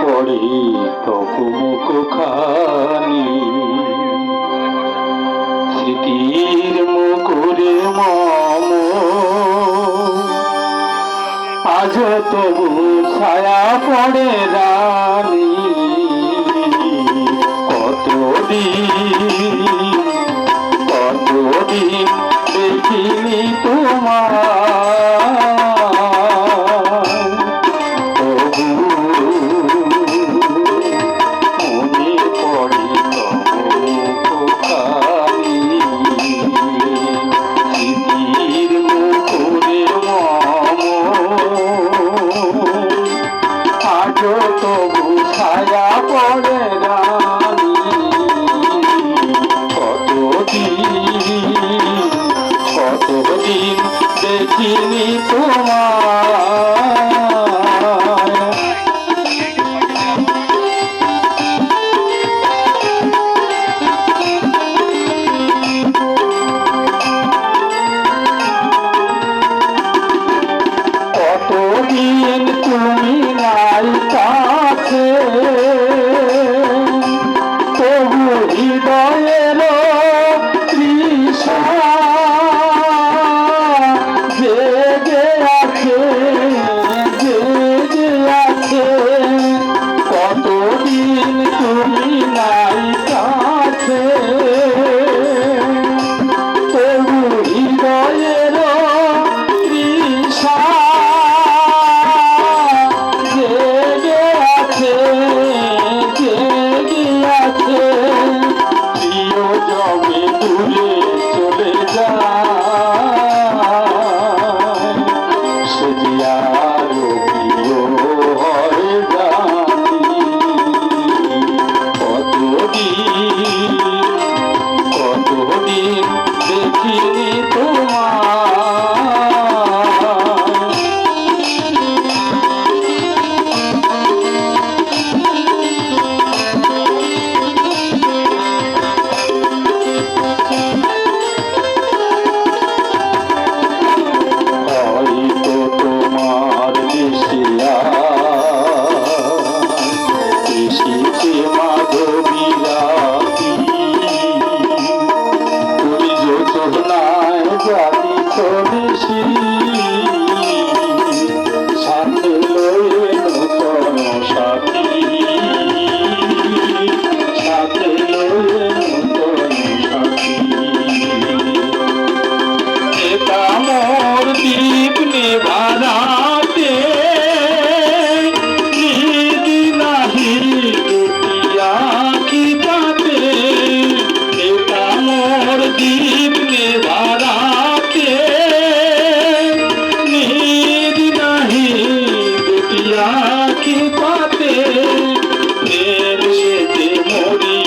পড়ে তকুমুখ খানি স্মৃতির মুকুরে মম, আজ তবু ছায়া পড়ে রানী। কতদিন কতদিন দেখিনি তোমার তবু ছায়া পড়ে না। আল্লাহ কি পাতে মরি